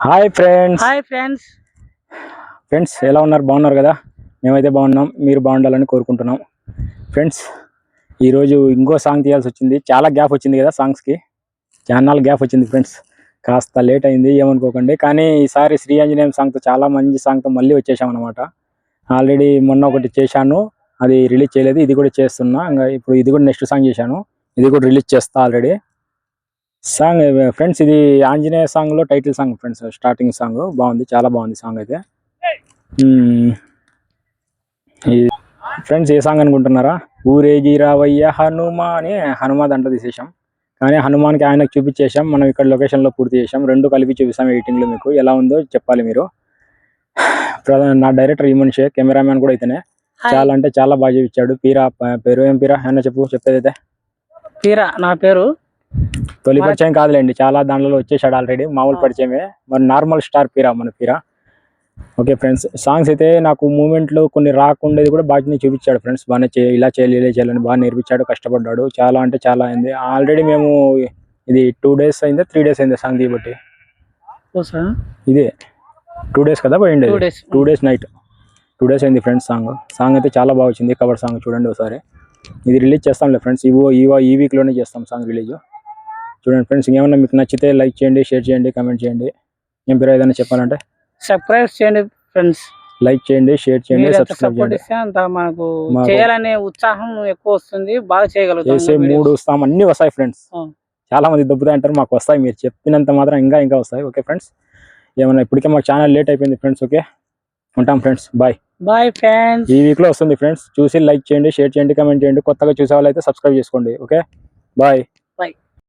Hi friends hi friends friends ఎలా ఉన్నారు? బాగున్నారు కదా? మేమైతే బాగున్నాం. మీరు బాగుండాలని కోరుకుంటున్నాం. ఫ్రెండ్స్ ఈరోజు ఇంకో సాంగ్ తీయాల్సి వచ్చింది చాలా గ్యాప్ వచ్చింది కదా సాంగ్స్కి చాలా గ్యాప్ వచ్చింది ఫ్రెండ్స్ కాస్త లేట్ అయింది ఏమనుకోకండి. కానీ ఈసారి శ్రీ ఆంజనేయం సాంగ్తో చాలా మంచి సాంగ్తో మళ్ళీ వచ్చేసాం అనమాట ఆల్రెడీ మొన్న ఒకటి చేశాను. అది రిలీజ్ చేయలేదు. ఇది కూడా చేస్తున్నా. ఇంకా ఇప్పుడు ఇది కూడా నెక్స్ట్ సాంగ్ చేశాను. ఇది కూడా రిలీజ్ చేస్తా ఆల్రెడీ సాంగ్ ఫ్రెండ్స్ ఇది ఆంజనేయ సాంగ్లో title song friends starting song. బాగుంది చాలా బాగుంది సాంగ్ అయితే. ఫ్రెండ్స్ ఏ సాంగ్ అనుకుంటున్నారా? ఊరేగి రావయ్య హనుమా అని హనుమాన్ దాంట్లో తీసేసాం కానీ హనుమాన్కి ఆయనకు చూపించేసాం మనం ఇక్కడ లొకేషన్లో పూర్తి చేసాం రెండు కలిపి చూపిస్తాం ఎడిటింగ్లో మీకు. ఎలా ఉందో చెప్పాలి మీరు. ప్రధాన నా డైరెక్టర్ ఈ మనిషి కెమెరామ్యాన్ కూడా అయితేనే. చాలా అంటే చాలా బాగా చూపించాడు. పీరా పేరు ఏం పీరా? అన్న చెప్పు చెప్పేదైతే తీరా నా పేరు తొలి పరిచయం కాదులేండి చాలా దాంట్లో వచ్చేసాడు ఆల్రెడీ మామూలు పరిచయమే. మరి నార్మల్ స్టార్ పీరా మన పీరా ఓకే ఫ్రెండ్స్ సాంగ్స్ అయితే నాకు మూమెంట్లో కొన్ని రాకుండేది కూడా బాగా చూపించాడు ఫ్రెండ్స్ బాగానే చే ఇలా చేయాలి ఇలా చేయాలని బాగా నేర్పించాడు కష్టపడ్డాడు. చాలా అంటే చాలా అయింది. ఆల్రెడీ మేము ఇది టూ డేస్ అయిందా త్రీ డేస్ అయింది సాంగ్ చూసా ఇదే టూ డేస్ కదా పోయింది two days night two days అయింది ఫ్రెండ్స్ సాంగ్ సాంగ్ అయితే చాలా బాగా వచ్చింది కవర్ సాంగ్ చూడండి ఒకసారి. ఇది రిలీజ్ చేస్తాంలే ఫ్రెండ్స్ ఇవో ఇవో ఈ వీక్లోనే చేస్తాం సాంగ్ రిలీజ్ చూడండి ఫ్రెండ్స్ ఇంకేమన్నా మీకు నచ్చితే లైక్ చేయండి షేర్ చేయండి కామెంట్ చేయండి. ఏం పేరు ఏదైనా చెప్పాలంటే? సబ్స్క్రైబ్ చేయండి ఫ్రెండ్స్. లైక్ చేయండి షేర్ చేయండి సబ్స్క్రైబ్ చేయండి. అంత మనకు చేయాలనే ఉత్సాహం ఎక్కువ వస్తుంది బాగా చేయగలుగుతాం చేసే. మూడు వస్తాం అన్ని వస్తాయి ఫ్రెండ్స్. చాలా మంది దొబ్బుతాయి అంటారు మాకు వస్తాయి మీరు చెప్పినంత మాత్రం ఇంకా ఇంకా వస్తాయి. ఓకే ఫ్రెండ్స్ ఏమన్నా ఇప్పటికే మాకు ఛానల్ లేట్ అయిపోయింది ఫ్రెండ్స్ ఓకే? ఉంటాం ఫ్రెండ్స్ బాయ్. Bye friends. ఈ వీక్లో వస్తుంది ఫ్రెండ్స్ చూసి లైక్ చేయండి షేర్ చేయండి కామెంట్ చేయండి కొత్తగా చూసే వాళ్ళు అయితే సబ్స్క్రైబ్ చేసుకోండి ఓకే? బాయ్.